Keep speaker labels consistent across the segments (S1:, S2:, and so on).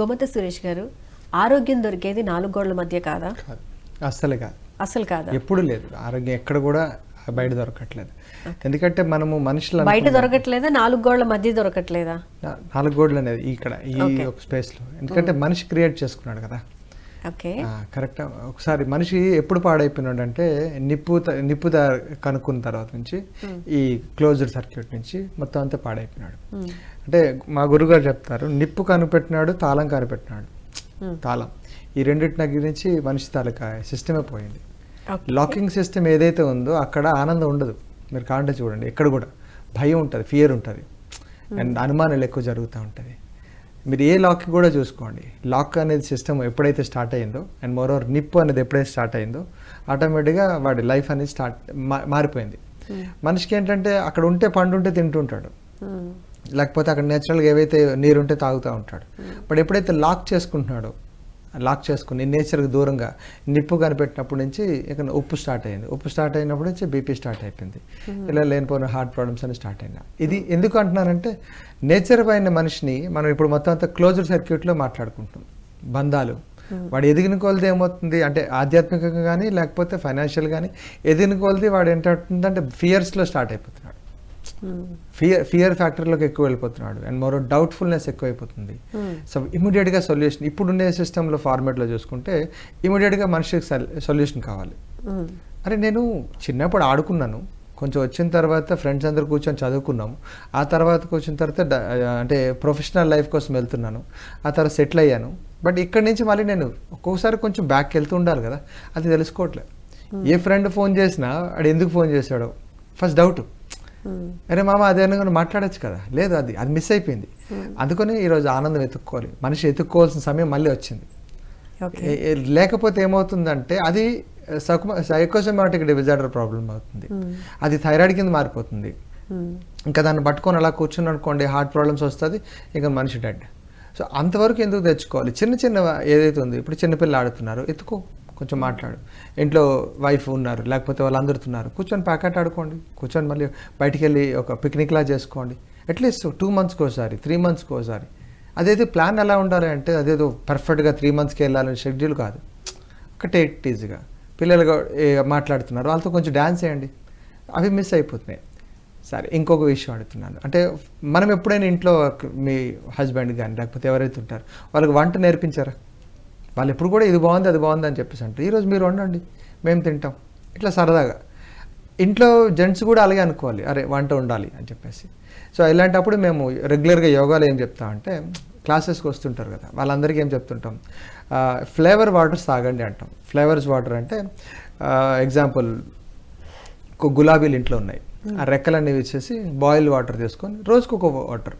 S1: గోమత సురేష్ గారు ఆరోగ్యం దొరికేది నాలుగు గోడల మధ్య కాదా?
S2: అస్సలు కాదు.
S1: అసలు కాదా?
S2: ఎప్పుడు లేదు. ఆరోగ్యం ఎక్కడ కూడా బయట దొరకట్లేదు. ఎందుకంటే మనము మనుషులు
S1: బయట దొరకట్లేదా? నాలుగు గోడల మధ్య దొరకట్లేదా?
S2: నాలుగు గోడలు అనేది ఇక్కడ ఈ ఒక స్పేస్లో. ఎందుకంటే మనిషి క్రియేట్ చేసుకున్నాడు కదా. కరెక్ట్. ఒకసారి మనిషి ఎప్పుడు పాడైపోయినాడు అంటే నిప్పు నిప్పు కనుక్కున్న తర్వాత నుంచి ఈ క్లోజ్డ్ సర్క్యూట్ నుంచి మొత్తం అంతా పాడైపోయినాడు. అంటే మా గురుగారు చెప్తారు నిప్పు కనిపెట్టినాడు తాళం కనిపెట్టినాడు. తాళం. ఈ రెండింటి గురించి మనిషి తాలూకా సిస్టమే పోయింది. లాకింగ్ సిస్టమ్ ఏదైతే ఉందో అక్కడ ఆనందం ఉండదు. మీరు కాంటే చూడండి ఎక్కడ కూడా భయం ఉంటుంది ఫియర్ ఉంటుంది. అండ్ అనుమానాలు ఎక్కువ జరుగుతూ ఉంటుంది. మీరు ఏ లాక్ కూడా చూసుకోండి. లాక్ అనేది సిస్టమ్ ఎప్పుడైతే స్టార్ట్ అయిందో అండ్ మోరోవర్ నిప్పు అనేది ఎప్పుడైతే స్టార్ట్ అయిందో ఆటోమేటిక్గా వాడి లైఫ్ అనేది స్టార్ట్ మారిపోయింది. మనిషికి ఏంటంటే అక్కడ ఉంటే పండు ఉంటే తింటుంటాడు
S1: మ్మ్.
S2: లేకపోతే అక్కడ నేచురల్గా ఏవైతే నీరు ఉంటే తాగుతూ ఉంటాడు. బట్ ఎప్పుడైతే లాక్ చేసుకుంటున్నాడో లాక్ చేసుకుని నేచర్కి దూరంగా నిప్పు కనిపెట్టినప్పటి నుంచి ఇక ఉప్పు స్టార్ట్ అయింది. ఉప్పు స్టార్ట్ అయినప్పటి నుంచి బీపీ స్టార్ట్ అయిపోయింది. ఇలా లేనిపోయిన హార్ట్ ప్రాబ్లమ్స్ అని స్టార్ట్ అయినా ఇది ఎందుకు అంటున్నానంటే నేచర్ పైన మనిషిని మనం ఇప్పుడు మొత్తం అంతా క్లోజ్డ్ సర్క్యూట్లో మాట్లాడుకుంటాం బంధాలు. వాడు ఎదిగిన కొలది ఏమవుతుంది? అంటే ఆధ్యాత్మికంగా కానీ లేకపోతే ఫైనాన్షియల్ కానీ ఎదిగిన కొలది వాడు ఏంటంటే ఫియర్స్లో స్టార్ట్ అయిపోతున్నాడు. ఫియర్ ఫియర్ ఫ్యాక్టర్లోకి ఎక్కువ వెళ్ళిపోతున్నాడు. అండ్ మరో డౌట్ఫుల్నెస్ ఎక్కువైపోతుంది. సో ఇమీడియట్గా సొల్యూషన్ ఇప్పుడుండే సిస్టంలో ఫార్మేట్లో చూసుకుంటే ఇమీడియట్గా మనిషికి సొల్యూషన్ కావాలి.
S1: మ్మ్.
S2: అరే నేను చిన్నప్పుడు ఆడుకున్నాను. కొంచెం వచ్చిన తర్వాత ఫ్రెండ్స్ అందరు కూర్చొని చదువుకున్నాము ఆ తర్వాత వచ్చిన తర్వాత అంటే ప్రొఫెషనల్ లైఫ్ కోసం వెళ్తున్నాను. ఆ తర్వాత సెటిల్ అయ్యాను. బట్ ఇక్కడి నుంచి మళ్ళీ నేను ఒక్కొక్కసారి కొంచెం బ్యాక్ వెళ్తూ ఉండాలి కదా. అది తెలుసుకోవట్లేదు ఏ ఫ్రెండ్ ఫోన్ చేసినా వాడు ఎందుకు ఫోన్ చేశాడో. First doubt. అరే మామ అదే అనుకుని మాట్లాడొచ్చు కదా? లేదు అది అది మిస్ అయిపోయింది. అందుకని ఈరోజు ఆనందం ఎత్తుక్కోవాలి మనిషి ఎత్తుక్కోవాల్సిన సమయం మళ్ళీ వచ్చింది. లేకపోతే ఏమవుతుందంటే అది సైకోసమాటిక్ డిజార్డర్ ప్రాబ్లం అవుతుంది. అది థైరాయిడ్ కింద మారిపోతుంది. ఇంకా దాన్ని పట్టుకొని అలా కూర్చుని అనుకోండి హార్ట్ ప్రాబ్లమ్స్ వస్తుంది ఇక మనిషి డెడ్. సో అంతవరకు ఎందుకు తెచ్చుకోవాలి? చిన్న చిన్న ఏదైతే ఉంది ఇప్పుడు చిన్నపిల్లలు ఆడుతున్నారు ఎత్తుకో. కొంచెం మాట్లాడు. ఇంట్లో వైఫ్ ఉన్నారు లేకపోతే వాళ్ళు ఉన్నారు. కూర్చొని ప్యాకెట్ ఆడుకోండి. కూర్చొని మళ్ళీ బయటికి వెళ్ళి ఒక పిక్నిక్లా చేసుకోండి. అట్లీస్ట్ టూ మంత్స్కి ఒకసారి త్రీ మంత్స్కి ఒకసారి. అదేదో ప్లాన్ ఎలా ఉండాలి అంటే అదేదో పర్ఫెక్ట్గా త్రీ మంత్స్కి వెళ్ళాలని షెడ్యూల్ కాదు. ఒక టేక్ ఈజీగా పిల్లలు మాట్లాడుతున్నారు. వాళ్ళతో కొంచెం డ్యాన్స్ వేయండి. అవి మిస్ అయిపోతున్నాయి. సరే ఇంకొక విషయం అడుగుతున్నాను. అంటే మనం ఎప్పుడైనా ఇంట్లో మీ హస్బెండ్ కానీ లేకపోతే ఎవరైతే ఉంటారో వాళ్ళకి వంట నేర్పించారా? వాళ్ళు ఎప్పుడు కూడా ఇది బాగుంది అది బాగుంది అని చెప్పేసి అంటారు. ఈరోజు మీరు వండండి మేము తింటాం. ఇట్లా సరదాగా. ఇంట్లో జెంట్స్ కూడా అలాగే అనుకోవాలి. అరే వంట ఉండాలి అని చెప్పేసి. సో ఇలాంటప్పుడు మేము రెగ్యులర్గా యోగాలో ఏం చెప్తామంటే క్లాసెస్కి వస్తుంటారు కదా వాళ్ళందరికీ ఏం చెప్తుంటాం? ఫ్లేవర్ వాటర్ తాగండి అంటాం. ఫ్లేవర్స్ వాటర్ అంటే ఎగ్జాంపుల్ గులాబీలు ఇంట్లో ఉన్నాయి. ఆ రెక్కలన్నీ ఇచ్చేసి బాయిల్ వాటర్ తీసుకొని రోజుకు ఒక వాటర్.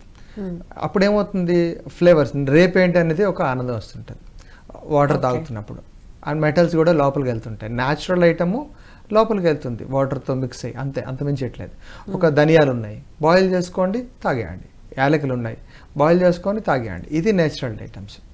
S2: అప్పుడు ఏమవుతుంది ఫ్లేవర్స్ రేపు ఏంటి అనేది ఒక ఆనందం వస్తుంటుంది. వాటర్ తాగుతున్నప్పుడు. అండ్ మెటల్స్ కూడా లోపలికి వెళ్తుంటాయి. న్యాచురల్ ఐటము లోపలికి వెళ్తుంది. వాటర్తో మిక్స్ అయ్యి. అంతే అంత మించట్లేదు ఒక ధనియాలు ఉన్నాయి బాయిల్ చేసుకోండి తాగేయండి. యాలకులు ఉన్నాయి బాయిల్ చేసుకొని తాగేయండి. ఇది నేచురల్ ఐటమ్స్